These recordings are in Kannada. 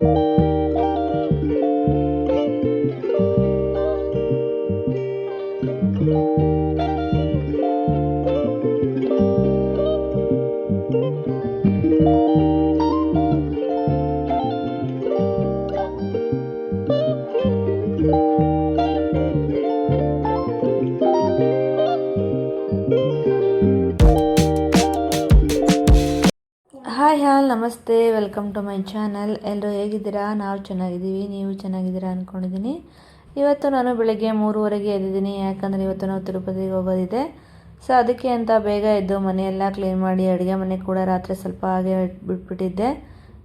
Hi welcome to my channel ಎಲ್ಲರೂ ಹೇಗಿದ್ದೀರಾ? ನಾವು ಚೆನ್ನಾಗಿದ್ದೀವಿ. ನೀವು ಚೆನ್ನಾಗಿದ್ದೀರಾ ಅಂದ್ಕೊಂಡಿದ್ದೀನಿ ಇವತ್ತು ನಾನು ಬೆಳಗ್ಗೆ ಮೂರುವರೆಗೆ ಎದ್ದಿದ್ದೀನಿ. ಯಾಕಂದರೆ ಇವತ್ತು ನಾವು ತಿರುಪತಿಗೆ ಹೋಗೋದಿದೆ. ಸೊ ಅದಕ್ಕೆ ಅಂತ ಬೇಗ ಎದ್ದು ಮನೆಯೆಲ್ಲ ಕ್ಲೀನ್ ಮಾಡಿ ಅಡುಗೆ ಮನೆ ಕೂಡ ರಾತ್ರಿ ಸ್ವಲ್ಪ ಹಾಗೆ ಬಿಟ್ಬಿಟ್ಟಿದ್ದೆ.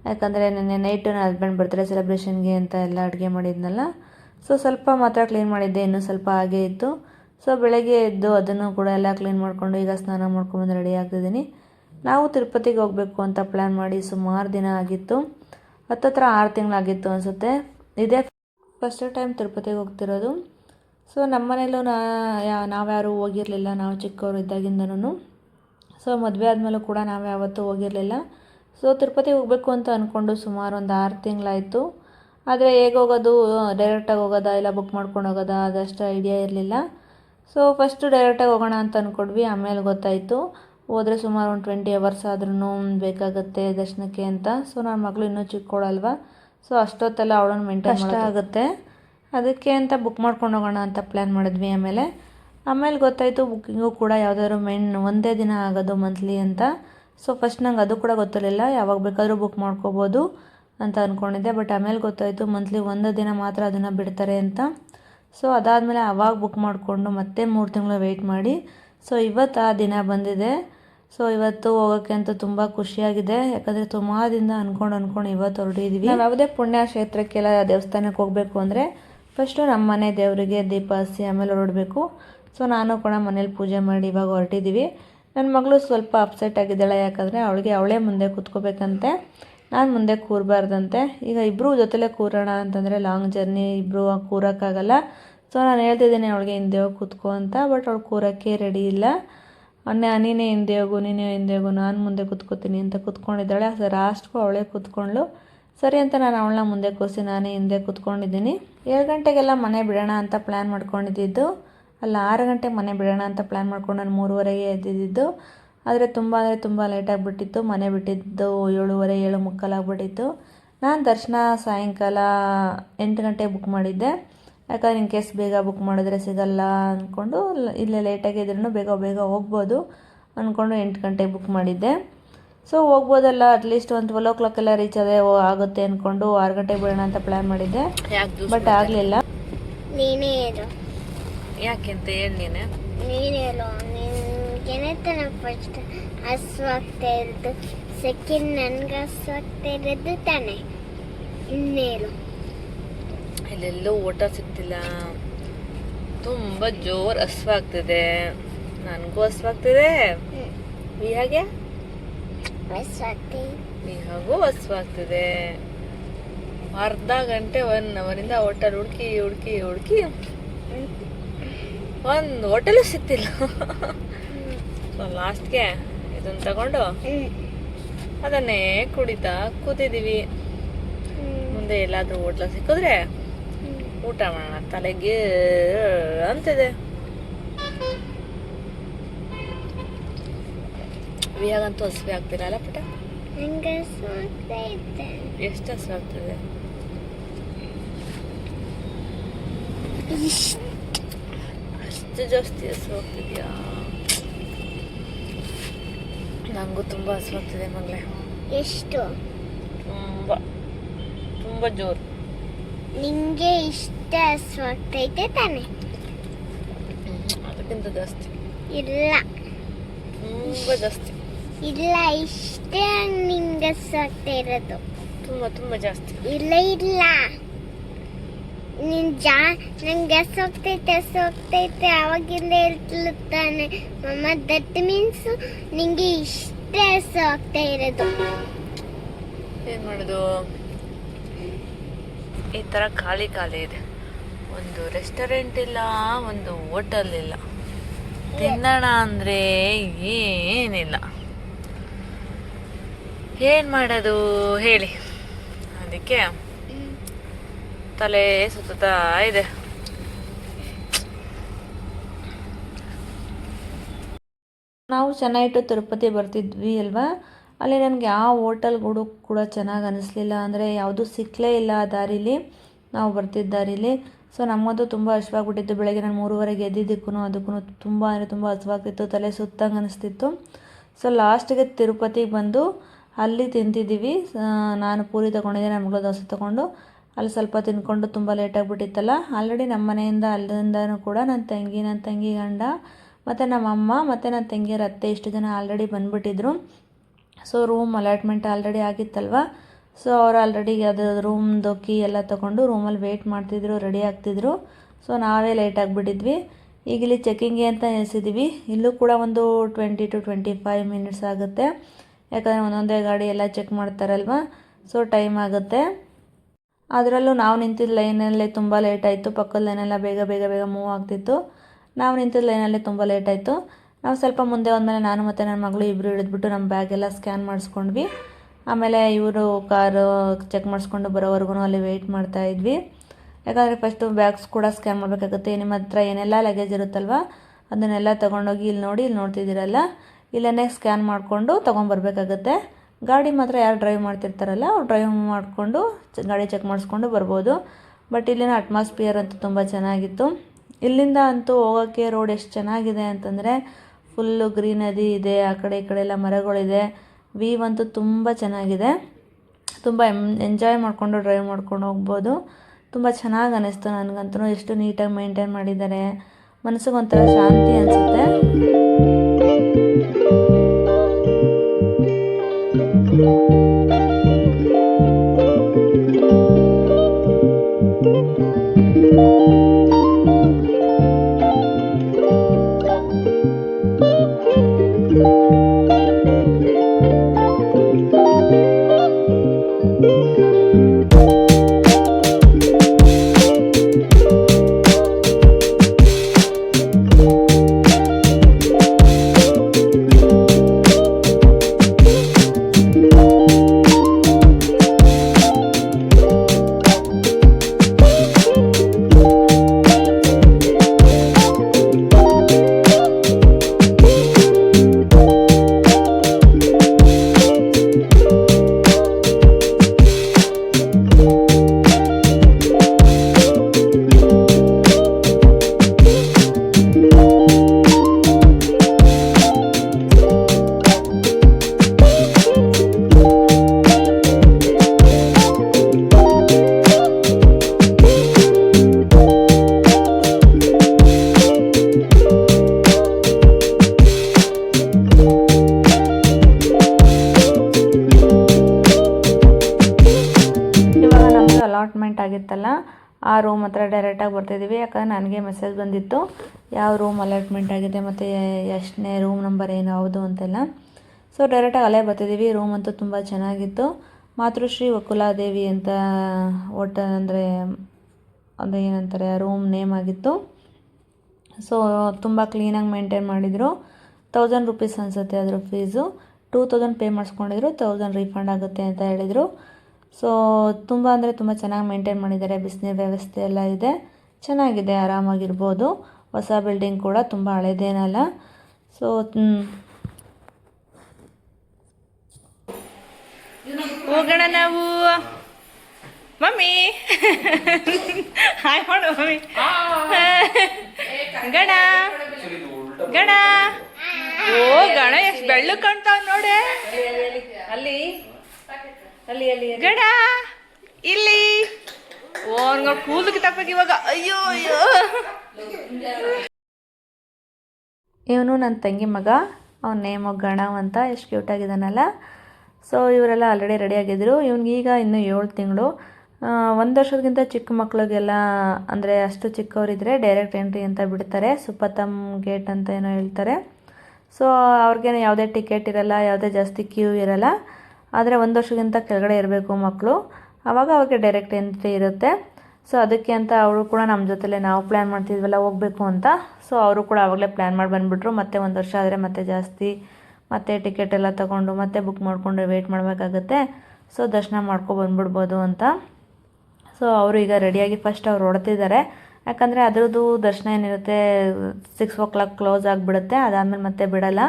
ಯಾಕಂದರೆ ನಿನ್ನೆ ನೈಟು ನನ್ನ ಹಸ್ಬೆಂಡ್ ಬರ್ತಾರೆ ಸೆಲೆಬ್ರೇಷನ್ಗೆ ಅಂತ ಎಲ್ಲ ಅಡುಗೆ ಮಾಡಿದ್ನಲ್ಲ. ಸೊ ಸ್ವಲ್ಪ ಮಾತ್ರ ಕ್ಲೀನ್ ಮಾಡಿದ್ದೆ. ಇನ್ನೂ ಸ್ವಲ್ಪ ಹಾಗೆ ಇತ್ತು. ಸೊ ಬೆಳಗ್ಗೆ ಎದ್ದು ಅದನ್ನು ಕೂಡ ಎಲ್ಲ ಕ್ಲೀನ್ ಮಾಡಿಕೊಂಡು ಈಗ ಸ್ನಾನ ಮಾಡ್ಕೊಂಡ್ಬಂದು ರೆಡಿ ಆಗ್ತಿದ್ದೀನಿ. ನಾವು ತಿರುಪತಿಗೆ ಹೋಗಬೇಕು ಅಂತ ಪ್ಲ್ಯಾನ್ ಮಾಡಿ ಸುಮಾರು ದಿನ ಆಗಿತ್ತು. ಹತ್ತತ್ರ ಆರು ತಿಂಗಳಾಗಿತ್ತು ಅನಿಸುತ್ತೆ. ಇದೇ ಫಸ್ಟ್ ಟೈಮ್ ತಿರುಪತಿಗೆ ಹೋಗ್ತಿರೋದು. ಸೊ ನಮ್ಮ ಮನೇಲೂ ನಾ ನಾವ್ಯಾರೂ ಹೋಗಿರಲಿಲ್ಲ. ನಾವು ಚಿಕ್ಕವರು ಇದ್ದಾಗಿಂದನೂ ಸೊ ಮದುವೆ ಆದಮೇಲೂ ಕೂಡ ನಾವು ಯಾವತ್ತೂ ಹೋಗಿರಲಿಲ್ಲ. ಸೊ ತಿರುಪತಿಗೆ ಹೋಗಬೇಕು ಅಂತ ಅಂದ್ಕೊಂಡು ಸುಮಾರು ಒಂದು ಆರು ತಿಂಗಳಾಯಿತು. ಆದರೆ ಹೇಗೆ ಹೋಗೋದು? ಡೈರೆಕ್ಟಾಗಿ ಹೋಗೋದಾ? ಇಲ್ಲ ಬುಕ್ ಮಾಡ್ಕೊಂಡು ಹೋಗೋದಾ? ಅದಷ್ಟು ಐಡಿಯಾ ಇರಲಿಲ್ಲ. ಸೊ ಫಸ್ಟು ಡೈರೆಕ್ಟಾಗಿ ಹೋಗೋಣ ಅಂತ ಅಂದ್ಕೊಂಡ್ವಿ ಆಮೇಲೆ ಗೊತ್ತಾಯಿತು. ಹೋದರೆ ಸುಮಾರು ಒಂದು ಟ್ವೆಂಟಿ ಅವರ್ಸ್ ಆದ್ರೂ ಬೇಕಾಗುತ್ತೆ ದರ್ಶನಕ್ಕೆ ಅಂತ. ಸೊ ನನ್ನ ಮಗಳು ಇನ್ನೂ ಚಿಕ್ಕೋಳಲ್ವ? ಸೊ ಅಷ್ಟೊತ್ತೆಲ್ಲ ಅವಳನ್ನು ಮೇಂಟೈನ್ ಕಷ್ಟ ಆಗುತ್ತೆ. ಅದಕ್ಕೆ ಅಂತ ಬುಕ್ ಮಾಡ್ಕೊಂಡು ಹೋಗೋಣ ಅಂತ ಪ್ಲ್ಯಾನ್ ಮಾಡಿದ್ವಿ ಆಮೇಲೆ. ಆಮೇಲೆ ಗೊತ್ತಾಯಿತು ಬುಕ್ಕಿಂಗು ಕೂಡ ಯಾವುದಾದ್ರು ಮೆನ್ ಒಂದೇ ದಿನ ಆಗೋದು ಮಂತ್ಲಿ ಅಂತ. ಸೊ ಫಸ್ಟ್ ನಂಗೆ ಅದು ಕೂಡ ಗೊತ್ತಿರಲಿಲ್ಲ. ಯಾವಾಗ ಬೇಕಾದರೂ ಬುಕ್ ಮಾಡ್ಕೋಬೋದು ಅಂತ ಅಂದ್ಕೊಂಡಿದ್ದೆ ಬಟ್ ಆಮೇಲೆ ಗೊತ್ತಾಯಿತು ಮಂತ್ಲಿ ಒಂದು ದಿನ ಮಾತ್ರ ಅದನ್ನು ಬಿಡ್ತಾರೆ ಅಂತ. ಸೊ ಅದಾದಮೇಲೆ ಅವಾಗ ಬುಕ್ ಮಾಡಿಕೊಂಡು ಮತ್ತೆ ಮೂರು ತಿಂಗಳು ವೆಯ್ಟ್ ಮಾಡಿ. ಸೊ ಇವತ್ತು ಆ ದಿನ ಬಂದಿದೆ. ಸೊ ಇವತ್ತು ಹೋಗೋಕ್ಕೆ ಅಂತ ತುಂಬ ಖುಷಿಯಾಗಿದೆ. ಯಾಕಂದರೆ ಸುಮಾರದಿಂದ ಅಂದ್ಕೊಂಡು ಅಂದ್ಕೊಂಡು ಇವತ್ತು ಹೊರಟಿದ್ದೀವಿ ನಾವು ಯಾವುದೇ ಪುಣ್ಯ ಕ್ಷೇತ್ರಕ್ಕೆಲ್ಲ ದೇವಸ್ಥಾನಕ್ಕೆ ಹೋಗಬೇಕು ಅಂದರೆ ಫಸ್ಟು ನಮ್ಮ ಮನೆ ದೇವರಿಗೆ ದೀಪ ಹಸಿ ಆಮೇಲೆ ಹೊರಡಬೇಕು. ಸೊ ನಾನು ಕೂಡ ಮನೇಲಿ ಪೂಜೆ ಮಾಡಿ ಇವಾಗ ಹೊರಟಿದ್ದೀವಿ ನನ್ನ ಮಗಳು ಸ್ವಲ್ಪ ಅಪ್ಸೆಟ್ ಆಗಿದ್ದಾಳೆ. ಯಾಕಂದರೆ ಅವಳಿಗೆ ಅವಳೇ ಮುಂದೆ ಕೂತ್ಕೋಬೇಕಂತೆ. ನಾನು ಮುಂದೆ ಕೂರಬಾರ್ದಂತೆ. ಈಗ ಇಬ್ಬರು ಜೊತೆಲೇ ಕೂರೋಣ ಅಂತಂದರೆ ಲಾಂಗ್ ಜರ್ನಿ ಇಬ್ಬರು ಕೂರೋಕ್ಕಾಗಲ್ಲ. ಸೊ ನಾನು ಹೇಳ್ತಿದ್ದೀನಿ ಅವಳಿಗೆ ಹಿಂದೆ ಹೋಗಿ ಕೂತ್ಕೋ ಅಂತ ಬಟ್ ಅವಳು ಕೂರೋಕ್ಕೆ ರೆಡಿ ಇಲ್ಲ. ಅನ್ನ ನೀನೇ ಹಿಂದೆ ಹೋಗು ನೀನೇ ಹಿಂದೆ ಹೋಗು ನಾನು ಮುಂದೆ ಕೂತ್ಕೋತೀನಿ ಅಂತ ಕೂತ್ಕೊಂಡಿದ್ದಾಳೆ. ಸರ್ ಲಾಸ್ಟ್ಗೂ ಅವಳೇ ಕೂತ್ಕೊಂಡ್ಳು ಸರಿ ಅಂತ ನಾನು ಅವಳನ್ನ ಮುಂದೆ ಕೂರಿಸಿ ನಾನೇ ಹಿಂದೆ ಕೂತ್ಕೊಂಡಿದ್ದೀನಿ. ಏಳು ಗಂಟೆಗೆಲ್ಲ ಮನೆ ಬಿಡೋಣ ಅಂತ ಪ್ಲ್ಯಾನ್ ಮಾಡ್ಕೊಂಡಿದ್ದು. ಅಲ್ಲ, ಆರು ಗಂಟೆಗೆ ಮನೆ ಬಿಡೋಣ ಅಂತ ಪ್ಲ್ಯಾನ್ ಮಾಡ್ಕೊಂಡು ನಾನು ಮೂರುವರೆಗೆ ಎದ್ದಿದ್ದು. ಆದರೆ ತುಂಬ ಅಂದರೆ ತುಂಬ ಲೇಟಾಗಿಬಿಟ್ಟಿತ್ತು ಮನೆ ಬಿಟ್ಟಿದ್ದು ಏಳುವರೆ, ಏಳು ಮುಕ್ಕಾಲಾಗ್ಬಿಟ್ಟಿತ್ತು ನಾನು ದರ್ಶನ ಸಾಯಂಕಾಲ ಎಂಟು ಗಂಟೆಗೆ ಬುಕ್ ಮಾಡಿದ್ದೆ. ಯಾಕಂದ್ರೆ ಇನ್ ಕೇಸ್ ಬೇಗ ಬುಕ್ ಮಾಡಿದ್ರೆ ಸಿಗಲ್ಲ ಅಂದ್ಕೊಂಡು ಇಲ್ಲೇ ಲೇಟಾಗಿ ಇದ್ರೂ ಬೇಗ ಬೇಗ ಹೋಗ್ಬೋದು ಅಂದ್ಕೊಂಡು ಎಂಟು ಗಂಟೆಗೆ ಬುಕ್ ಮಾಡಿದ್ದೆ. ಸೊ ಹೋಗ್ಬೋದಲ್ಲ ಅಟ್ಲೀಸ್ಟ್ ಒಂದು ಟ್ವೆಲ್ ಓ ಕ್ಲಾಕೆಲ್ಲ ರೀಚ್ ಅದೇ ಆಗುತ್ತೆ ಅಂದ್ಕೊಂಡು ಆರು ಗಂಟೆಗೆ ಬಿಡೋಣ ಅಂತ ಪ್ಲ್ಯಾನ್ ಮಾಡಿದ್ದೆ. ಬಟ್ ಆಗಲಿಲ್ಲ. ನೀನೇ ಹೇಳು. ಯಾಕೆ ಅಂತ ಹೇಳಿ ನೀನೆ? ನೀನು ಹೇಳು. ಫಸ್ಟ್ ತಾನೆ ಫಸ್ಟ್ ಹಸುವಾಗ್ತಾ ಇರೋದು. ಸೆಕೆಂಡ್ ನನ್ಗೆ ಹಸುವಾಗ್ತಾ ಇರೋದು ತಾನೆ. ಇನ್ನೇಳು ಇಲ್ಲೆಲ್ಲೂ ಊಟ ಸಿಗ್ತಿಲ್ಲ. ತುಂಬ ಜೋರು ಹಸ್ವಾಗ್ತಿದೆ ನನಗೂ ಹಸ್ವಾಗ್ತಿದೆ ಹಾಗೆ? ನಿಮಗೂ ಹಸ್ವಾಗ್ತಿದೆ ಅರ್ಧ ಗಂಟೆ ಒನ್ ಅವರಿಂದ ಹೋಟೆಲ್ ಹುಡುಕಿ ಹುಡುಕಿ ಹುಡುಕಿ ಒಂದು ಹೋಟೆಲು ಸಿಕ್ತಿಲ್ಲ ಲಾಸ್ಟ್ಗೆ ಇದನ್ನು ತಗೊಂಡು ಅದನ್ನೇ ಕುಡಿತಾ ಕೂತಿದ್ದೀವಿ ಮುಂದೆ ಎಲ್ಲಾದರೂ ಹೋಟ್ಲ ಸಿಕ್ಕಿದ್ರೆ ಊಟ ಮಾಡೋಣ ತಲೆಗೆ ಅಂತಿದೆ. ವಿಯಾಗಂತೂ ಹಸಿವೆ ಆಗ್ತಿರಲ್ಲ ಪುಟ ಎಷ್ಟು ಹಸುವಾಗ್ತಾ ಆಗ್ತದೆ ಅಷ್ಟು ಜಾಸ್ತಿ ಹಸಿವಾಗ್ತಿದ್ಯಾ? ನನಗೂ ತುಂಬ ಹಸಿವಾಗ್ತಿದೆ ಮಗಳೇ. ಎಷ್ಟು? ತುಂಬ ತುಂಬ ಜೋರು. ನಿಂಗೆ ಇಷ್ಟ? ಹಸುವಾಗ್ತೈತೆ ತಾನೆ. ಅದಕ್ಕಿಂತ ಜಾಸ್ತಿ. ಇಲ್ಲ. ತುಂಬ ಜಾಸ್ತಿ. ಇಲ್ಲ ಇಷ್ಟೇ ನಿಂಗೆ ಹಸುವಾಗ್ತಾ ಇರೋದು. ತುಂಬ ತುಂಬಾ ಜಾಸ್ತಿ. ಇಲ್ಲ ಇಲ್ಲ. ನೀನ್ ಜಾ ನಂಗೆ ಹಸು ಹೋಗ್ತೈತೆ ಹಸು ಹೋಗ್ತೈತೆ ಅವಾಗಿಂದ ಹೇಳ್ತಾನೆ ತಾನೆ. ಮಮ್ಮ ದಟ್ ಮೀನ್ಸ್ ನಿಂಗೆ ಇಷ್ಟೇ ಹಸು ಇರೋದು. ಏನು ಮಾಡೋದು? ಈ ತರ ಖಾಲಿ ಖಾಲಿ ಇದೆ. ಒಂದು ರೆಸ್ಟೋರೆಂಟ್ ಇಲ್ಲ, ಒಂದು ಹೋಟೆಲ್ ಇಲ್ಲ. ತಿನ್ನೋಣ ಅಂದರೆ ಏನಿಲ್ಲ. ಏನು ಮಾಡೋದು ಹೇಳಿ. ಅದಕ್ಕೆ ತಲೆ ಸುತ್ತಾ ಇದೆ. ನಾವು ಚೆನ್ನಾಗಿಟ್ಟು ತಿರುಪತಿ ಬರ್ತಿದ್ವಿ ಅಲ್ವಾ? ಅಲ್ಲಿ ನನಗೆ ಯಾವ ಹೋಟೆಲ್ಗಳು ಕೂಡ ಚೆನ್ನಾಗಿ ಅನ್ನಿಸ್ಲಿಲ್ಲ ಅಂದರೆ ಯಾವುದೂ ಸಿಕ್ಕಲೇ ಇಲ್ಲ ಆ ದಾರೀಲಿ. ನಾವು ಬರ್ತಿದ್ದಾರೆ ಇಲ್ಲಿ ಸೊ ನಮ್ಮದು ತುಂಬ ಹಶ್ವಾಗ್ಬಿಟ್ಟಿತ್ತು ಬೆಳಗ್ಗೆ ನಾನು ಮೂರುವರೆಗೆ ಎದ್ದಿದ್ದಕ್ಕೂ ಅದಕ್ಕೂ ತುಂಬ ಅಂದರೆ ತುಂಬ ಹಸಿವಾಗ್ತಿತ್ತು. ತಲೆ ಸುತ್ತಂಗೆ ಅನಿಸ್ತಿತ್ತು. ಸೊ ಲಾಸ್ಟಿಗೆ ತಿರುಪತಿಗೆ ಬಂದು ಅಲ್ಲಿ ತಿಂತಿದ್ದೀವಿ. ನಾನು ಪೂರಿ ತೊಗೊಂಡಿದ್ದೆ ನನ್ನ ಮಗಳು ದೋಸೆ ತೊಗೊಂಡು. ಅಲ್ಲಿ ಸ್ವಲ್ಪ ತಿನ್ಕೊಂಡು ತುಂಬ ಲೇಟಾಗಿಬಿಟ್ಟಿತ್ತಲ್ಲ ಆಲ್ರೆಡಿ ನಮ್ಮ ಮನೆಯಿಂದ ಅಲ್ಲಿಂದನೂ ಕೂಡ ನನ್ನ ತಂಗಿ ನನ್ನ ತಂಗಿ ಗಂಡ, ಮತ್ತು ನಮ್ಮ ಅಮ್ಮ, ಮತ್ತು ನನ್ನ ತಂಗಿಯರ ಅತ್ತೆ ಇಷ್ಟು ಜನ ಆಲ್ರೆಡಿ ಬಂದುಬಿಟ್ಟಿದ್ರು. ಸೊ ರೂಮ್ ಅಲಾಟ್ಮೆಂಟ್ ಆಲ್ರೆಡಿ ಆಗಿತ್ತಲ್ವ? ಸೊ ಅವ್ರು ಆಲ್ರೆಡಿ ಅದು ರೂಮ್ದು ಕೀ ಎಲ್ಲ ತೊಗೊಂಡು ರೂಮಲ್ಲಿ ವೆಯ್ಟ್ ಮಾಡ್ತಿದ್ರು ರೆಡಿ ಆಗ್ತಿದ್ರು. ಸೊ ನಾವೇ ಲೇಟ್ ಆಗಿಬಿಟ್ಟಿದ್ವಿ. ಈಗ ಇಲ್ಲಿ ಚೆಕಿಂಗ್ ಅಂತ ನಿಲ್ಸಿದ್ದೀವಿ ಇಲ್ಲೂ ಕೂಡ ಒಂದು twenty to twenty five minutes ಆಗುತ್ತೆ. ಯಾಕಂದರೆ ಒಂದೊಂದೇ ಗಾಡಿ ಎಲ್ಲ ಚೆಕ್ ಮಾಡ್ತಾರಲ್ವ? ಸೊ ಟೈಮ್ ಆಗುತ್ತೆ. ಅದರಲ್ಲೂ ನಾವು ನಿಂತಿದ್ದ ಲೈನಲ್ಲೇ ತುಂಬ ಲೇಟ್ ಆಯಿತು. ಪಕ್ಕದ ಲೈನೆಲ್ಲ ಬೇಗ ಬೇಗ ಬೇಗ ಮೂವ್ ಆಗ್ತಿತ್ತು. ನಾವು ನಿಂತಿದ್ದ ಲೈನಲ್ಲೇ ತುಂಬ ಲೇಟ್ ಆಯಿತು. ನಾವು ಸ್ವಲ್ಪ ಮುಂದೆ ಹೋದ್ಮೇಲೆ ನಾನು ಮತ್ತು ನನ್ನ ಮಗಳು ಇಬ್ಬರು ಹಿಡಿದ್ಬಿಟ್ಟು ನಮ್ಮ ಬ್ಯಾಗೆಲ್ಲ ಸ್ಕ್ಯಾನ್ ಮಾಡಿಸ್ಕೊಂಡ್ವಿ. ಆಮೇಲೆ ಇವರು ಕಾರು ಚೆಕ್ ಮಾಡಿಸ್ಕೊಂಡು ಬರೋವರೆಗೂ ಅಲ್ಲಿ ವೆಯ್ಟ್ ಮಾಡ್ತಾ ಇದ್ವಿ. ಯಾಕಂದರೆ ಫಸ್ಟು ಬ್ಯಾಗ್ಸ್ ಕೂಡ ಸ್ಕ್ಯಾನ್ ಮಾಡಬೇಕಾಗುತ್ತೆ. ನಿಮ್ಮ ಹತ್ರ ಏನೆಲ್ಲ ಲಗೇಜ್ ಇರುತ್ತಲ್ವ? ಅದನ್ನೆಲ್ಲ ತೊಗೊಂಡೋಗಿ ಇಲ್ಲಿ ನೋಡಿ, ಇಲ್ಲಿ ನೋಡ್ತಿದ್ದೀರಲ್ಲ? ಇಲ್ಲೇ ಸ್ಕ್ಯಾನ್ ಮಾಡಿಕೊಂಡು ತೊಗೊಂಬರ್ಬೇಕಾಗತ್ತೆ ಗಾಡಿ ಮಾತ್ರ ಯಾರು ಡ್ರೈವ್ ಮಾಡ್ತಿರ್ತಾರಲ್ಲ, ಅವ್ರು ಡ್ರೈವ್ ಮಾಡಿಕೊಂಡು ಗಾಡಿ ಚೆಕ್ ಮಾಡಿಸ್ಕೊಂಡು ಬರ್ಬೋದು. ಬಟ್ ಇಲ್ಲಿನ ಅಟ್ಮಾಸ್ಫಿಯರ್ ಅಂತೂ ತುಂಬ ಚೆನ್ನಾಗಿತ್ತು. ಇಲ್ಲಿಂದ ಅಂತೂ ಹೋಗೋಕ್ಕೆ ರೋಡ್ ಎಷ್ಟು ಚೆನ್ನಾಗಿದೆ ಅಂತಂದರೆ ಫುಲ್ಲು ಗ್ರೀನರಿ ಇದೆ, ಆ ಕಡೆ ಈ ಕಡೆ ಎಲ್ಲ ಮರಗಳಿದೆ. ವೀವ್ ಅಂತೂ ತುಂಬ ಚೆನ್ನಾಗಿದೆ. ತುಂಬ ಎಂ ಎಂಜಾಯ್ ಮಾಡಿಕೊಂಡು ಡ್ರೈವ್ ಮಾಡ್ಕೊಂಡು ಹೋಗ್ಬೋದು. ತುಂಬ ಚೆನ್ನಾಗಿ ಅನ್ನಿಸ್ತು ನನಗಂತೂ. ಎಷ್ಟು ನೀಟಾಗಿ ಮೇಂಟೈನ್ ಮಾಡಿದ್ದಾರೆ. ಮನಸ್ಸಿಗೆ ಒಂಥರ ಶಾಂತಿ ಅನಿಸುತ್ತೆ. ಆ ರೂಮ್ ಹತ್ರ ಡೈರೆಕ್ಟಾಗಿ ಬರ್ತಿದ್ದೀವಿ ಯಾಕಂದರೆ ನನಗೆ ಮೆಸೇಜ್ ಬಂದಿತ್ತು. ಯಾವ ರೂಮ್ ಅಲಾಟ್ಮೆಂಟ್ ಆಗಿದೆ ಮತ್ತು ಎಷ್ಟನೇ ರೂಮ್ ನಂಬರ್ ಏನು, ಹೌದು ಅಂತೆಲ್ಲ. ಸೊ ಡೈರೆಕ್ಟಾಗಿ ಅಲ್ಲೇ ಬರ್ತಿದ್ದೀವಿ ರೂಮ್ ಅಂತೂ ತುಂಬ ಚೆನ್ನಾಗಿತ್ತು. ಮಾತೃಶ್ರೀ ವಕುಲಾದೇವಿ ಅಂತ ಒಟ್ಟು ಅಂದರೆ ಅದು ಏನಂತಾರೆ ರೂಮ್ ನೇಮ್ ಆಗಿತ್ತು. ಸೊ ತುಂಬ ಕ್ಲೀನಾಗಿ ಮೇಂಟೈನ್ ಮಾಡಿದರು. ತೌಸಂಡ್ ರುಪೀಸ್ ಅನಿಸುತ್ತೆ ಅದರ ಫೀಸು ಟೂ ತೌಸಂಡ್ ಪೇ ಮಾಡಿಸ್ಕೊಂಡಿದ್ರು. ತೌಸಂಡ್ ರೀಫಂಡ್ ಆಗುತ್ತೆ ಅಂತ ಹೇಳಿದರು. ಸೊ ತುಂಬ ಅಂದರೆ ತುಂಬ ಚೆನ್ನಾಗಿ ಮೇಂಟೈನ್ ಮಾಡಿದ್ದಾರೆ. ಬಿಸಿನೀರು ವ್ಯವಸ್ಥೆ ಎಲ್ಲ ಇದೆ. ಚೆನ್ನಾಗಿದೆ, ಆರಾಮಾಗಿರ್ಬೋದು. ಹೊಸ ಬಿಲ್ಡಿಂಗ್ ಕೂಡ ತುಂಬ ಹಳೆದೇನಲ್ಲ ಸೊ ಹೋಗೋಣ ನಾವು. ಮಮ್ಮಿ. ಹಾಯ್ ಮಾಡು ಮಮ್ಮಿ. ಗಣ. ಗಣ. ಓ, ಗಣ, ಎಷ್ಟು ಬೆಳ್ಳು ಕಾಣ್ತಾವ್ ನೋಡಿ. ಅಲ್ಲಿ. ಅಲ್ಲಿ ಅಲ್ಲಿ ಗಣ ಇಲ್ಲಿ. ಓ ಇವಾಗ. ಅಯ್ಯೋ ಅಯ್ಯೋ. ಇವನು ನನ್ನ ತಂಗಿ ಮಗ. ಅವನ ನೇಮು ಗಣವ್ ಅಂತ ಎಷ್ಟು ಕ್ಯೂಟಾಗಿದ್ದಾನಲ್ಲ ಸೊ ಇವರೆಲ್ಲ ಆಲ್ರೆಡಿ ರೆಡಿಯಾಗಿದ್ದರು ಇವ್ನಿಗೀಗ ಇನ್ನೂ ಏಳು ತಿಂಗಳು. ಒಂದು ವರ್ಷದಕ್ಕಿಂತ ಚಿಕ್ಕ ಮಕ್ಳಿಗೆಲ್ಲ ಅಂದರೆ ಅಷ್ಟು ಚಿಕ್ಕವರಿದ್ದರೆ ಡೈರೆಕ್ಟ್ ಎಂಟ್ರಿ ಅಂತ ಬಿಡ್ತಾರೆ. ಸುಪ್ಪತ್ತಮ್ ಗೇಟ್ ಅಂತ ಏನೋ ಹೇಳ್ತಾರೆ. ಸೊ ಅವ್ರಿಗೇನು ಯಾವುದೇ ಟಿಕೆಟ್ ಇರಲ್ಲ ಯಾವುದೇ ಜಾಸ್ತಿ ಕ್ಯೂ ಇರಲ್ಲ. ಆದರೆ ಒಂದು ವರ್ಷಕ್ಕಿಂತ ಕೆಳಗಡೆ ಇರಬೇಕು ಮಕ್ಕಳು ಆವಾಗ ಅವಾಗೆ ಡೈರೆಕ್ಟ್ ಎಂಟ್ರಿ ಇರುತ್ತೆ. ಸೊ ಅದಕ್ಕೆ ಅಂತ ಅವರು ಕೂಡ ನಮ್ಮ ಜೊತೆಲೆ ನಾವು ಪ್ಲ್ಯಾನ್ ಮಾಡ್ತಿದ್ವಲ್ಲ, ಹೋಗಬೇಕು ಅಂತ. ಸೊ ಅವರು ಕೂಡ ಆವಾಗಲೇ ಪ್ಲ್ಯಾನ್ ಮಾಡಿ ಬಂದುಬಿಟ್ರು. ಮತ್ತೆ ಒಂದು ವರ್ಷ ಆದರೆ ಮತ್ತೆ ಜಾಸ್ತಿ, ಮತ್ತೆ ಟಿಕೆಟ್ ಎಲ್ಲ ತೊಗೊಂಡು, ಮತ್ತೆ ಬುಕ್ ಮಾಡಿಕೊಂಡು ವೆಯ್ಟ್ ಮಾಡಬೇಕಾಗತ್ತೆ. ಸೊ ದರ್ಶನ ಮಾಡ್ಕೊ ಬಂದ್ಬಿಡ್ಬೋದು ಅಂತ. ಸೊ ಅವರು ಈಗ ರೆಡಿಯಾಗಿ ಫಸ್ಟ್ ಅವ್ರು ಹೊಡ್ತಿದ್ದಾರೆ ಯಾಕಂದರೆ ಅದರದ್ದು ದರ್ಶನ ಏನಿರುತ್ತೆ ಸಿಕ್ಸ್ ಓ ಕ್ಲಾಕ್ ಕ್ಲೋಸ್ ಆಗಿಬಿಡುತ್ತೆ. ಅದಾದಮೇಲೆ ಮತ್ತೆ ಬಿಡಲ್ಲ.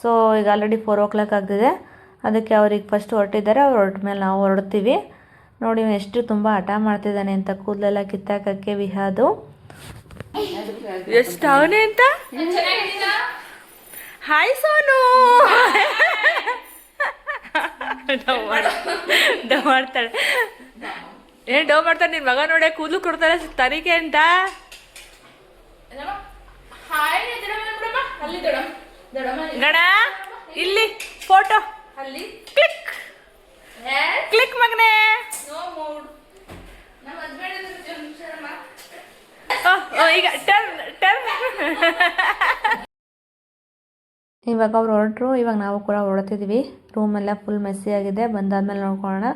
ಸೊ ಈಗ ಆಲ್ರೆಡಿ ಫೋರ್ ಓ ಕ್ಲಾಕ್ ಆಗ್ತಿದೆ. ಅದಕ್ಕೆ ಅವ್ರಿಗೆ ಫಸ್ಟ್ ಹೊರಟಿದ್ದಾರೆ ಅವ್ರು ಹೊರಟ ಮೇಲೆ ನಾವು ಹೊರಡ್ತೀವಿ. ನೋಡಿ ಎಷ್ಟು ತುಂಬ ಹಠ ಮಾಡ್ತಿದ್ದಾನೆ ಅಂತ ಕೂದಲೆಲ್ಲ ಕಿತ್ತಾಕಕ್ಕೆ ವಿಹಾದು. ಎಷ್ಟು ಅವನೇ ಅಂತ? ಹಾಯ್ ಸೋನು. ಡವ್ ಮಾಡ- ಡವ್ ಮಾಡ್ತಾಳೆ. ಏನ್ ಡವ್ ಮಾಡ್ತಾರೆ ನಿನ್ ಮಗ ನೋಡೇ ಕೂದಲು ಕೊಡ್ತಾರೆ ತನಿಖೆ ಅಂತ. ಗಣ ಇಲ್ಲಿ ಫೋಟೋ ಅಲ್ಲಿ? ಕ್ಲಿಕ್ ಕ್ಲಿಕ್ ಮಗನೇ. ಈಗ ಟರ್ನ್ ಟರ್ನ್ ಇವಾಗ ಅವ್ರು ಹೊರಟ್ರು ಇವಾಗ ನಾವು ಕೂಡ ಹೊರಡ್ತಿದ್ವಿ. ರೂಮೆಲ್ಲ ಫುಲ್ ಮೆಸ್ಸಿ ಆಗಿದೆ. ಬಂದಾದ್ಮೇಲೆ ನೋಡ್ಕೊಳ್ಳೋಣ.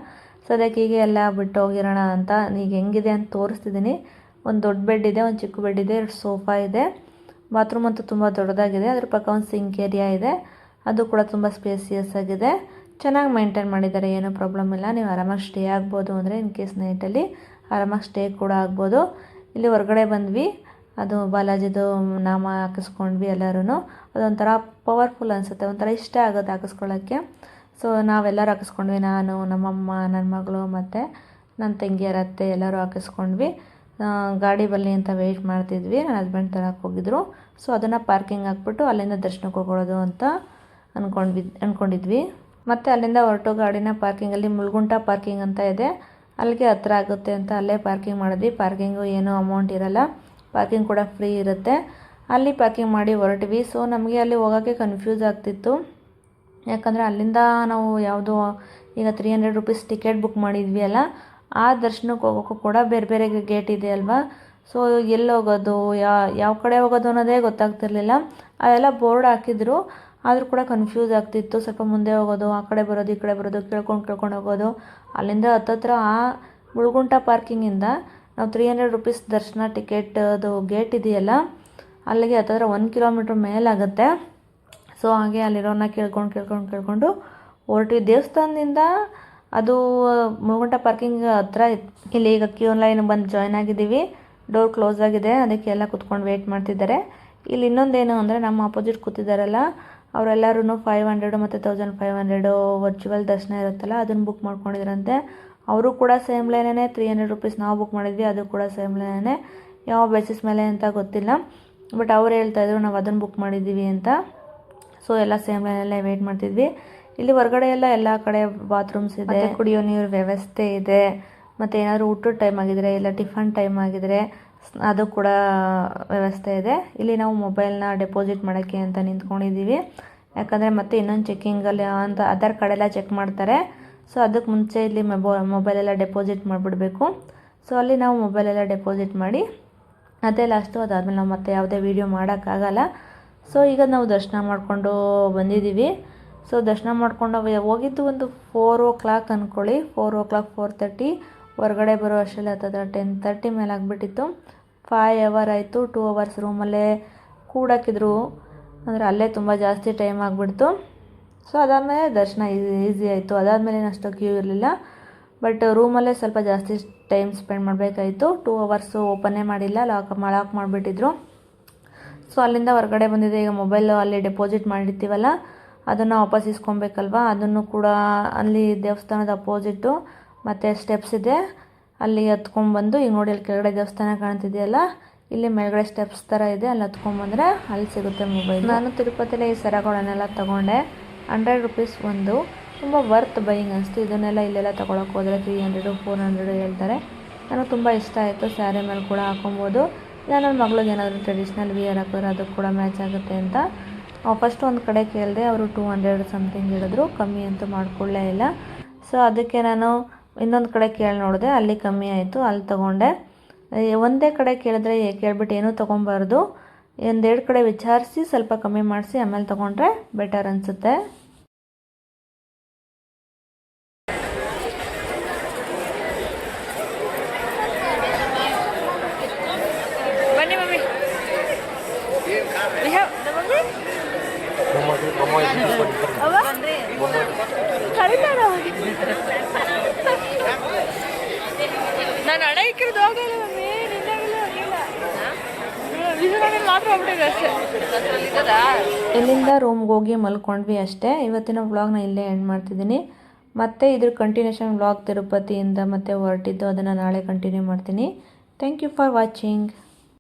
ಸದ್ಯಕ್ಕೆ ಹೀಗೆ ಎಲ್ಲ ಬಿಟ್ಟು ಹೋಗಿರೋಣ ಅಂತ ಈಗ ಹೆಂಗಿದೆ ಅಂತ ತೋರಿಸ್ತಿದ್ದೀನಿ ಒಂದು ದೊಡ್ಡ ಬೆಡ್ ಇದೆ ಒಂದು ಚಿಕ್ಕ ಬೆಡ್ ಇದೆ ಎರಡು ಸೋಫಾ ಇದೆ. ಬಾತ್ರೂಮ್ ಅಂತೂ ತುಂಬ ದೊಡ್ಡದಾಗಿದೆ. ಅದ್ರ ಪಕ್ಕ ಒಂದು ಸಿಂಕ್ ಏರಿಯಾ ಇದೆ. ಅದು ಕೂಡ ತುಂಬ ಸ್ಪೇಸಿಯಸ್ ಆಗಿದೆ. ಚೆನ್ನಾಗಿ ಮೈಂಟೈನ್ ಮಾಡಿದ್ದಾರೆ, ಏನೂ ಪ್ರಾಬ್ಲಮ್ ಇಲ್ಲ. ನೀವು ಆರಾಮಾಗಿ ಸ್ಟೇ ಆಗ್ಬೋದು ಅಂದರೆ ಇನ್ ಕೇಸ್ ನೈಟಲ್ಲಿ ಆರಾಮಾಗಿ ಸ್ಟೇ ಕೂಡ ಆಗ್ಬೋದು. ಇಲ್ಲಿ ಹೊರಗಡೆ ಬಂದ್ವಿ, ಅದು ಬಾಲಾಜಿದು ನಾಮ ಹಾಕಿಸ್ಕೊಂಡ್ವಿ ಎಲ್ಲರೂ ಅದೊಂಥರ ಪವರ್ಫುಲ್ ಅನಿಸುತ್ತೆ, ಒಂಥರ ಇಷ್ಟ ಆಗುತ್ತೆ ಹಾಕಿಸ್ಕೊಳ್ಳೋಕ್ಕೆ ಸೊ ನಾವೆಲ್ಲರೂ ಹಾಕಿಸ್ಕೊಂಡ್ವಿ, ನಾನು, ನಮ್ಮಮ್ಮ ನನ್ನ ಮಗಳು ಮತ್ತು ನನ್ನ ತಂಗಿಯರ, ಅತ್ತೆ ಎಲ್ಲರೂ ಹಾಕಿಸ್ಕೊಂಡ್ವಿ. ಗಾಡಿ ಬಲ್ಲಿ ಅಂತ ವೆಯ್ಟ್ ಮಾಡ್ತಿದ್ವಿ ನನ್ನ ಹಸ್ಬೆಂಡ್ ತರಕ್ಕೆ ಹೋಗಿದ್ರು. ಸೊ ಅದನ್ನು ಪಾರ್ಕಿಂಗ್ ಹಾಕ್ಬಿಟ್ಟು ಅಲ್ಲಿಂದ ದರ್ಶನಕ್ಕೆ ಹೋಗೋದು ಅಂತ ಅಂದ್ಕೊಂಡ್ವಿ ಅಂದ್ಕೊಂಡಿದ್ವಿ ಮತ್ತು ಅಲ್ಲಿಂದ ಹೊರಟು ಗಾಡಿನ ಪಾರ್ಕಿಂಗಲ್ಲಿ ಮುಳ್ಗುಂಟ ಪಾರ್ಕಿಂಗ್ ಅಂತ ಇದೆ. ಅಲ್ಲಿಗೆ ಹತ್ರ ಆಗುತ್ತೆ ಅಂತ ಅಲ್ಲೇ ಪಾರ್ಕಿಂಗ್ ಮಾಡಿದ್ವಿ. ಪಾರ್ಕಿಂಗು ಏನೂ ಅಮೌಂಟ್ ಇರಲ್ಲ. ಪಾರ್ಕಿಂಗ್ ಕೂಡ ಫ್ರೀ ಇರುತ್ತೆ. ಅಲ್ಲಿ ಪಾರ್ಕಿಂಗ್ ಮಾಡಿ ಹೊರಟ್ವಿ. ಸೊ ನಮಗೆ ಅಲ್ಲಿ ಹೋಗೋಕ್ಕೆ ಕನ್ಫ್ಯೂಸ್ ಆಗ್ತಿತ್ತು. ಯಾಕಂದರೆ ಅಲ್ಲಿಂದ ನಾವು ಯಾವುದೋ ಈಗ three hundred rupees ticket book ಮಾಡಿದ್ವಿ ಅಲ್ಲ, ಆ ದರ್ಶನಕ್ಕೆ ಹೋಗೋಕ್ಕೂ ಕೂಡ ಬೇರೆ ಬೇರೆ ಗೇಟ್ ಇದೆ ಅಲ್ವಾ? ಸೊ ಎಲ್ಲಿ ಹೋಗೋದು ಯಾವ ಕಡೆ ಹೋಗೋದು ಅನ್ನೋದೇ ಗೊತ್ತಾಗ್ತಿರ್ಲಿಲ್ಲ. ಅದೆಲ್ಲ ಬೋರ್ಡ್ ಹಾಕಿದ್ರು. ಆದರೂ ಕೂಡ ಕನ್ಫ್ಯೂಸ್ ಆಗ್ತಿತ್ತು. ಸ್ವಲ್ಪ ಮುಂದೆ ಹೋಗೋದು, ಆ ಕಡೆ ಬರೋದು, ಈ ಕಡೆ ಬರೋದು, ಕೇಳ್ಕೊಂಡು ಕೇಳ್ಕೊಂಡು ಹೋಗೋದು. ಅಲ್ಲಿಂದ ಹತ್ತತ್ರ ಆ ಮುಳುಗುಂಟ ಪಾರ್ಕಿಂಗಿಂದ ನಾವು ತ್ರೀ ಹಂಡ್ರೆಡ್ ರುಪೀಸ್ ದರ್ಶನ ಟಿಕೆಟ್ ಅದು ಗೇಟ್ ಇದೆಯಲ್ಲ, ಅಲ್ಲಿಗೆ ಹತ್ತತ್ರ ಒಂದು ಕಿಲೋಮೀಟ್ರ್ ಮೇಲಾಗುತ್ತೆ ಸೊ ಹಾಗೆ ಅಲ್ಲಿರೋನ ಕೇಳ್ಕೊಂಡು ಕೇಳ್ಕೊಂಡು ಕೇಳ್ಕೊಂಡು ಹೊರಟ್ವಿ ದೇವಸ್ಥಾನದಿಂದ ಅದು ಮುಳುಗುಂಟ ಪಾರ್ಕಿಂಗ್ ಹತ್ರ ಇಲ್ಲಿ ಈಗ ಕ್ಯೂ ಲೈನ್ ಬಂದು ಜಾಯ್ನ್ ಆಗಿದ್ದೀವಿ. ಡೋರ್ ಕ್ಲೋಸ್ ಆಗಿದೆ. ಅದಕ್ಕೆ ಎಲ್ಲ ಕುತ್ಕೊಂಡು ವೆಯ್ಟ್ ಮಾಡ್ತಿದ್ದಾರೆ. ಇಲ್ಲಿ ಇನ್ನೊಂದೇನು ಅಂದರೆ ನಮ್ಮ ಅಪೋಸಿಟ್ ಕೂತಿದ್ದಾರಲ್ಲ ಅವರೆಲ್ಲರೂ ಫೈವ್ ಹಂಡ್ರೆಡು ಮತ್ತು ತೌಸಂಡ್ ಫೈವ್ ಹಂಡ್ರೆಡು ವರ್ಚುವಲ್ ದರ್ಶನ ಇರುತ್ತಲ್ಲ ಅದನ್ನು ಬುಕ್ ಮಾಡ್ಕೊಂಡಿದ್ರಂತೆ. ಅವರು ಕೂಡ ಸೇಮ್ ಲೈನೇ ತ್ರೀ ಹಂಡ್ರೆಡ್ ರುಪೀಸ್ ನಾವು ಬುಕ್ ಮಾಡಿದ್ವಿ ಅದು ಕೂಡ ಸೇಮ್ ಲೈನೇ ಯಾವ ಬೇಸಿಸ್ ಮೇಲೆ ಅಂತ ಗೊತ್ತಿಲ್ಲ. ಬಟ್ ಅವ್ರು ಹೇಳ್ತಾಯಿದ್ರು ನಾವು ಅದನ್ನು ಬುಕ್ ಮಾಡಿದ್ದೀವಿ ಅಂತ. ಸೊ ಎಲ್ಲ ಸೇಮ್ ಲೈನಲ್ಲೇ ವೆಯ್ಟ್ ಮಾಡ್ತಿದ್ವಿ. ಇಲ್ಲಿ ಹೊರಗಡೆ ಎಲ್ಲ ಎಲ್ಲ ಕಡೆ ಬಾತ್ರೂಮ್ಸ್ ಇದೆ. ಕುಡಿಯೋ ನೀರು ವ್ಯವಸ್ಥೆ ಇದೆ. ಮತ್ತು ಏನಾದರೂ ಊಟದ ಟೈಮ್ ಆಗಿದ್ರೆ ಇಲ್ಲ ಟಿಫನ್ ಟೈಮ್ ಆಗಿದ್ರೆ ಅದು ಕೂಡ ವ್ಯವಸ್ಥೆ ಇದೆ. ಇಲ್ಲಿ ನಾವು ಮೊಬೈಲ್ನ ಡೆಪಾಸಿಟ್ ಮಾಡೋಕ್ಕೆ ಅಂತ ನಿಂತ್ಕೊಂಡಿದ್ದೀವಿ. ಯಾಕಂದರೆ ಮತ್ತೆ ಇನ್ನೊಂದು ಚೆಕ್ಕಿಂಗಲ್ಲಿ ಅಂತ ಅದರ್ ಕಡೆಲ್ಲ ಚೆಕ್ ಮಾಡ್ತಾರೆ. ಸೊ ಅದಕ್ಕೆ ಮುಂಚೆ ಇಲ್ಲಿ ಮೊಬೈಲ್ ಮೊಬೈಲೆಲ್ಲ ಡೆಪಾಸಿಟ್ ಮಾಡಿಬಿಡಬೇಕು. ಸೊ ಅಲ್ಲಿ ನಾವು ಮೊಬೈಲೆಲ್ಲ ಡೆಪಾಸಿಟ್ ಮಾಡಿ, ಅದೇ ಲಾಸ್ಟು ಅದಾದಮೇಲೆ ನಾವು ಮತ್ತೆ ಯಾವುದೇ ವೀಡಿಯೋ ಮಾಡೋಕ್ಕಾಗಲ್ಲ. ಸೊ ಈಗ ನಾವು ದರ್ಶನ ಮಾಡಿಕೊಂಡು ಬಂದಿದ್ದೀವಿ. ಸೊ ದರ್ಶನ ಮಾಡ್ಕೊಂಡು ಹೋಗಿದ್ದು ಒಂದು ಫೋರ್ ಓ ಕ್ಲಾಕ್ ಅಂದ್ಕೊಳ್ಳಿ four o'clock four thirty ಹೊರಗಡೆ ಬರೋ ಅಷ್ಟರಲ್ಲಿ ಹತ್ತತ್ರ ಟೆನ್ ತರ್ಟಿ ಮೇಲೆ ಆಗಿಬಿಟ್ಟಿತ್ತು. ಫೈ ಅವರ್ ಆಯಿತು ಟೂ ಅವರ್ಸ್ ರೂಮಲ್ಲೇ ಕೂಡಾಕಿದ್ರು ಅಂದರೆ ಅಲ್ಲೇ ತುಂಬ ಜಾಸ್ತಿ ಟೈಮ್ ಆಗಿಬಿಡ್ತು. ಸೊ ಅದಾದಮೇಲೆ ದರ್ಶನ ಈಸಿ ಆಯಿತು. ಅದಾದಮೇಲೆ ಅಷ್ಟು ಕ್ಯೂ ಇರಲಿಲ್ಲ. ಬಟ್ ರೂಮಲ್ಲೇ ಸ್ವಲ್ಪ ಜಾಸ್ತಿ ಟೈಮ್ ಸ್ಪೆಂಡ್ ಮಾಡಬೇಕಾಯಿತು. ಟೂ ಅವರ್ಸು ಓಪನ್ನೇ ಮಾಡಿಲ್ಲ. Lock lock ಮಾಡಿಬಿಟ್ಟಿದ್ರು. ಸೊ ಅಲ್ಲಿಂದ ಹೊರಗಡೆ ಬಂದಿದೆ. ಈಗ ಮೊಬೈಲು ಅಲ್ಲಿ ಡೆಪಾಸಿಟ್ ಮಾಡಿರ್ತೀವಲ್ಲ, ಅದನ್ನು ವಾಪಸ್ ಇಸ್ಕೊಬೇಕಲ್ವ? ಅದನ್ನು ಕೂಡ ಅಲ್ಲಿ ದೇವಸ್ಥಾನದ ಅಪೋಸಿಟ್ಟು ಮತ್ತು ಸ್ಟೆಪ್ಸ್ ಇದೆ. ಅಲ್ಲಿ ಹತ್ಕೊಂಡ್ಬಂದು ಈಗ ನೋಡಿ ಅಲ್ಲಿ ಕೆಳಗಡೆ ದೇವಸ್ಥಾನ ಕಾಣ್ತಿದೆಯಲ್ಲ? ಇಲ್ಲಿ ಮೇಲ್ಗಡೆ ಸ್ಟೆಪ್ಸ್ ಥರ ಇದೆ. ಅಲ್ಲಿ ಹತ್ಕೊಂಡ್ಬಂದ್ರೆ ಅಲ್ಲಿ ಸಿಗುತ್ತೆ ಮೊಬೈಲ್ ನಾನು ತಿರುಪತಿಲೇ ಈ ಸರಗಳನ್ನೆಲ್ಲ ತೊಗೊಂಡೆ. ಹಂಡ್ರೆಡ್ ರುಪೀಸ್ ಒಂದು. ತುಂಬ ವರ್ತ್ ಬೈಯಿಂಗ್ ಅನಿಸ್ತು. ಇದನ್ನೆಲ್ಲ ಇಲ್ಲೆಲ್ಲ ತೊಗೊಳಕ್ಕೆ ಹೋದರೆ ತ್ರೀ ಹಂಡ್ರೆಡು ಫೋರ್ ಹಂಡ್ರೆಡು ಹೇಳ್ತಾರೆ. ನನಗೆ ತುಂಬ ಇಷ್ಟ ಆಯಿತು. ಸ್ಯಾರಿ ಮೇಲೆ ಕೂಡ ಹಾಕೊಬೋದು. ನಾನು ನನ್ನ ಮಗಳಿಗೆ ಏನಾದರೂ ಟ್ರೆಡಿಷ್ನಲ್ ವಿಯರ್ ಹಾಕಿದ್ರೆ ಅದು ಕೂಡ ಮ್ಯಾಚ್ ಆಗುತ್ತೆ ಅಂತ. ಫಸ್ಟ್ ಒಂದು ಕಡೆ ಕೇಳಿದೆ, ಅವರು ಟೂ ಹಂಡ್ರೆಡ್ ಸಮಥಿಂಗ್ ಹೇಳಿದ್ರು. ಕಮ್ಮಿ ಅಂತೂ ಮಾಡಿಕೊಳ್ಳೇ ಇಲ್ಲ. ಸೊ ಅದಕ್ಕೆ ನಾನು ಇನ್ನೊಂದು ಕಡೆ ಕೇಳಿ ನೋಡಿದೆ ಅಲ್ಲಿ ಕಮ್ಮಿ ಆಯಿತು ಅಲ್ಲಿ ತೊಗೊಂಡೆ. ಒಂದೇ ಕಡೆ ಕೇಳಿದ್ರೆ ಏ- ಕೇಳ್ಬಿಟ್ಟು ಏನೂ ತೊಗೊಬಾರ್ದು. ಒಂದೆರಡು ಕಡೆ ವಿಚಾರಿಸಿ ಸ್ವಲ್ಪ ಕಮ್ಮಿ ಮಾಡಿಸಿ ಆಮೇಲೆ ತೊಗೊಂಡ್ರೆ ಬೆಟರ್ ಅನಿಸುತ್ತೆ. ಬನ್ನಿ ಮಮ್ಮಿ ನಾನು ಹಣ ಇಕ್ಕಿರೋದು ಹೋಗಲ್ಲ. ಮಮ್ಮಿ ಇಲ್ಲಿಂದ ರೂಮ್ಗೆ ಹೋಗಿ ಮಲ್ಕೊಂಡ್ವಿ ಅಷ್ಟೇ. ಇವತ್ತಿನ ವ್ಲಾಗ್ನ ಇಲ್ಲೇ ಎಂಡ್ ಮಾಡ್ತಿದ್ದೀನಿ. ಮತ್ತೆ ಇದ್ರ ಕಂಟಿನ್ಯೂಷನ್ ವ್ಲಾಗ್ ತಿರುಪತಿಯಿಂದ ಮತ್ತೆ ಹೊರಟಿದ್ದು ಅದನ್ನು ನಾಳೆ ಕಂಟಿನ್ಯೂ ಮಾಡ್ತೀನಿ. Thank you for watching